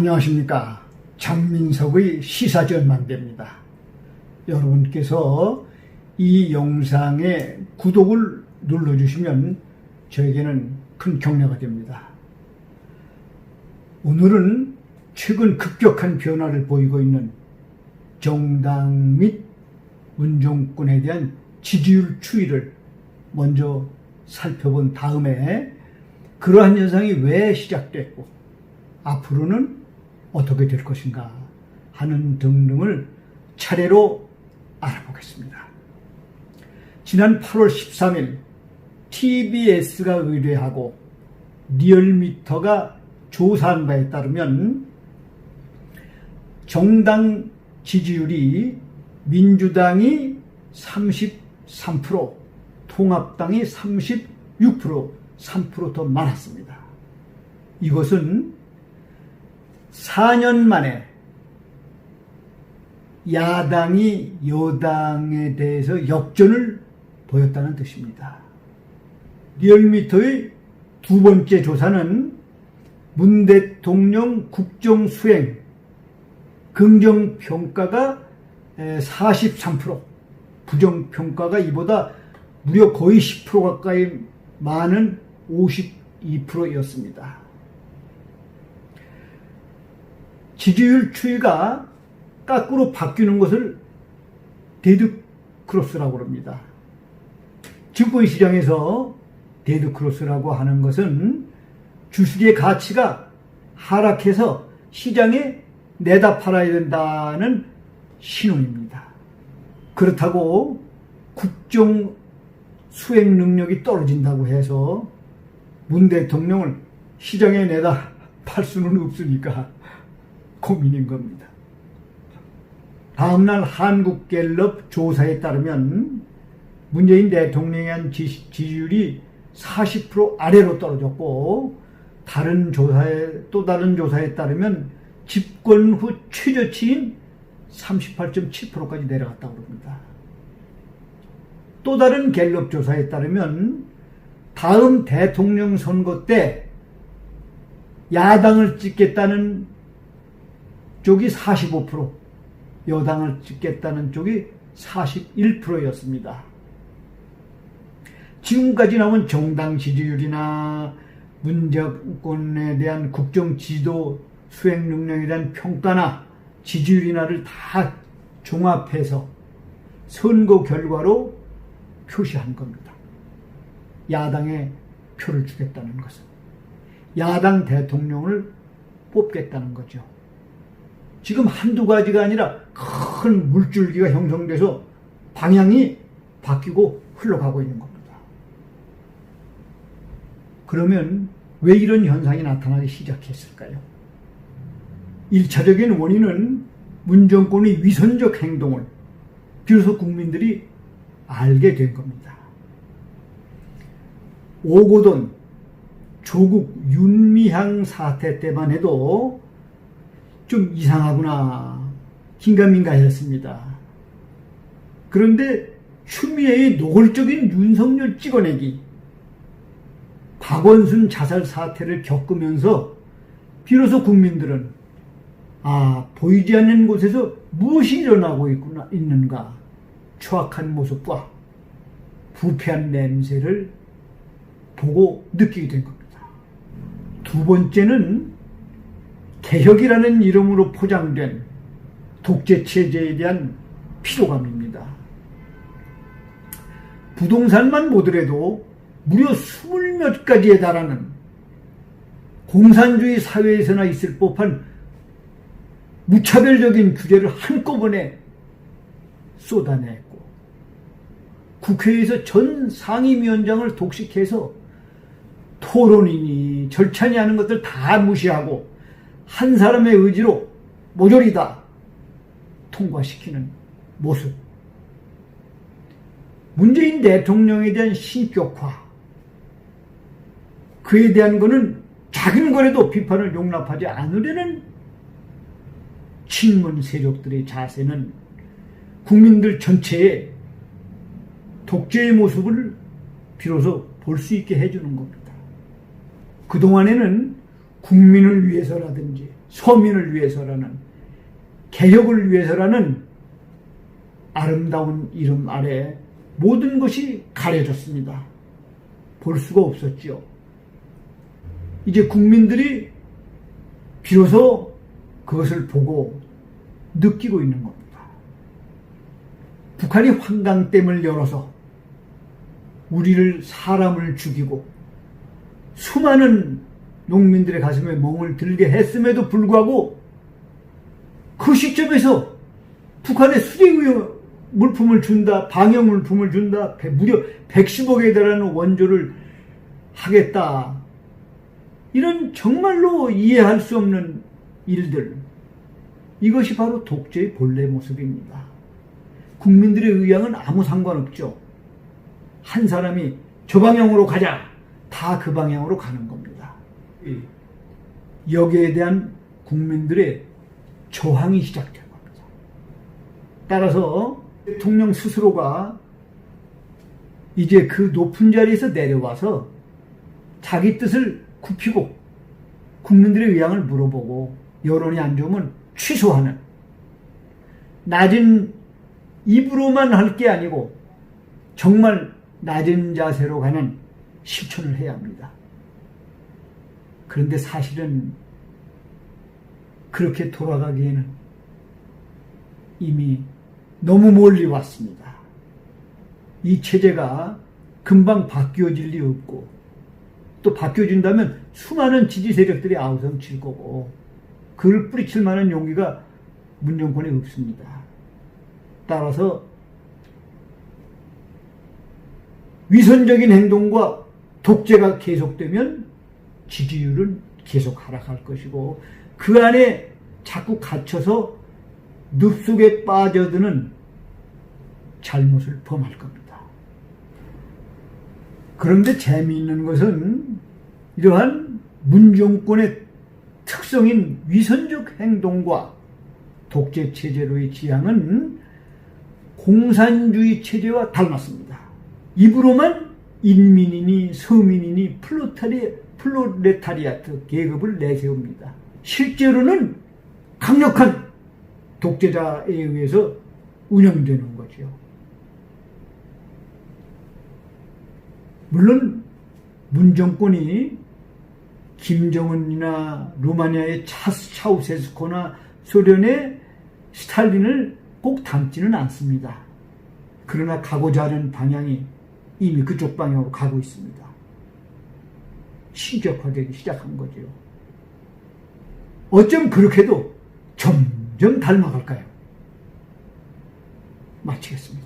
안녕하십니까. 장민석의 시사전망대입니다. 여러분께서 이 영상에 구독을 눌러주시면 저에게는 큰 격려가 됩니다. 오늘은 최근 급격한 변화를 보이고 있는 정당 및 문정권에 대한 지지율 추이를 먼저 살펴본 다음에 그러한 현상이 왜 시작됐고 앞으로는 어떻게 될 것인가 하는 등등을 차례로 알아보겠습니다. 지난 8월 13일 TBS가 의뢰하고 리얼미터가 조사한 바에 따르면 정당 지지율이 민주당이 33%, 통합당이 36%, 3%더 많았습니다. 이것은 4년 만에 야당이 여당에 대해서 역전을 보였다는 뜻입니다. 리얼미터의 두 번째 조사는 문 대통령 국정 수행 긍정 평가가 43%, 부정 평가가 이보다 무려 거의 10% 가까이 많은 52%였습니다. 지지율 추이가 까꾸로 바뀌는 것을 데드크로스라고 합니다. 증권시장에서 데드크로스라고 하는 것은 주식의 가치가 하락해서 시장에 내다 팔아야 된다는 신호입니다. 그렇다고 국정 수행 능력이 떨어진다고 해서 문 대통령을 시장에 내다 팔 수는 없으니까 고민인 겁니다. 다음날 한국갤럽 조사에 따르면 문재인 대통령에 대한 지지율이 40% 아래로 떨어졌고 다른 조사에 또 다른 조사에 따르면 집권 후 최저치인 38.7%까지 내려갔다고 합니다. 또 다른 갤럽 조사에 따르면 다음 대통령 선거 때 야당을 찍겠다는 쪽이 45%, 여당을 찍겠다는 쪽이 41%였습니다. 지금까지 나온 정당 지지율이나 문정권에 대한 국정 지도 수행 능력에 대한 평가나 지지율이나를 다 종합해서 선거 결과로 표시한 겁니다. 야당에 표를 주겠다는 것은 야당 대통령을 뽑겠다는 거죠. 지금 한두 가지가 아니라 큰 물줄기가 형성돼서 방향이 바뀌고 흘러가고 있는 겁니다. 그러면 왜 이런 현상이 나타나기 시작했을까요? 1차적인 원인은 문정권의 위선적 행동을 비로소 국민들이 알게 된 겁니다. 오고돈 조국 윤미향 사태 때만 해도 좀 이상하구나 긴가민가 했습니다. 그런데 추미애의 노골적인 윤석열 찍어내기 박원순 자살 사태를 겪으면서 비로소 국민들은 아 보이지 않는 곳에서 무엇이 일어나고 있구나 있는가 추악한 모습과 부패한 냄새를 보고 느끼게 된 겁니다. 두 번째는 개혁이라는 이름으로 포장된 독재 체제에 대한 피로감입니다. 부동산만 보더라도 무려 스물 몇 가지에 달하는 공산주의 사회에서나 있을 법한 무차별적인 규제를 한꺼번에 쏟아냈고 국회에서 전 상임위원장을 독식해서 토론이니 절차니 하는 것들 다 무시하고 한 사람의 의지로 모조리 다 통과시키는 모습. 문재인 대통령에 대한 신격화. 그에 대한 거는 작은 거라도 비판을 용납하지 않으려는 친문 세력들의 자세는 국민들 전체의 독재의 모습을 비로소 볼 수 있게 해주는 겁니다. 그동안에는 국민을 위해서라든지 서민을 위해서라는 개혁을 위해서라는 아름다운 이름 아래 모든 것이 가려졌습니다. 볼 수가 없었죠. 이제 국민들이 비로소 그것을 보고 느끼고 있는 겁니다. 북한이 환강댐을 열어서 우리를 사람을 죽이고 수많은 농민들의 가슴에 멍을 들게 했음에도 불구하고 그 시점에서 북한에 수리의 물품을 준다, 방역 물품을 준다, 무려 110억에 달하는 원조를 하겠다. 이런 정말로 이해할 수 없는 일들. 이것이 바로 독재의 본래 모습입니다. 국민들의 의향은 아무 상관없죠. 한 사람이 저 방향으로 가자. 다 그 방향으로 가는 겁니다. 여기에 대한 국민들의 저항이 시작된 겁니다. 따라서 대통령 스스로가 이제 그 높은 자리에서 내려와서 자기 뜻을 굽히고 국민들의 의향을 물어보고 여론이 안 좋으면 취소하는 낮은 입으로만 할 게 아니고 정말 낮은 자세로 가는 실천을 해야 합니다. 그런데 사실은 그렇게 돌아가기에는 이미 너무 멀리 왔습니다. 이 체제가 금방 바뀌어질 리 없고 또 바뀌어진다면 수많은 지지 세력들이 아우성 칠 거고 그를 뿌리칠 만한 용기가 문정권에 없습니다. 따라서 위선적인 행동과 독재가 계속되면 지지율은 계속 하락할 것이고 그 안에 자꾸 갇혀서 늪 속에 빠져드는 잘못을 범할 겁니다. 그런데 재미있는 것은 이러한 문정권의 특성인 위선적 행동과 독재 체제로의 지향은 공산주의 체제와 닮았습니다. 입으로만 인민이니 서민이니 플로타리, 플로레타리아트 계급을 내세웁니다. 실제로는 강력한 독재자에 의해서 운영되는 거죠. 물론 문정권이 김정은이나 루마니아의 차우세스코나 소련의 스탈린을 꼭 닮지는 않습니다. 그러나 가고자 하는 방향이 이미 그쪽 방향으로 가고 있습니다. 신격화되기 시작한 거죠. 어쩜 그렇게도 점점 닮아갈까요? 마치겠습니다.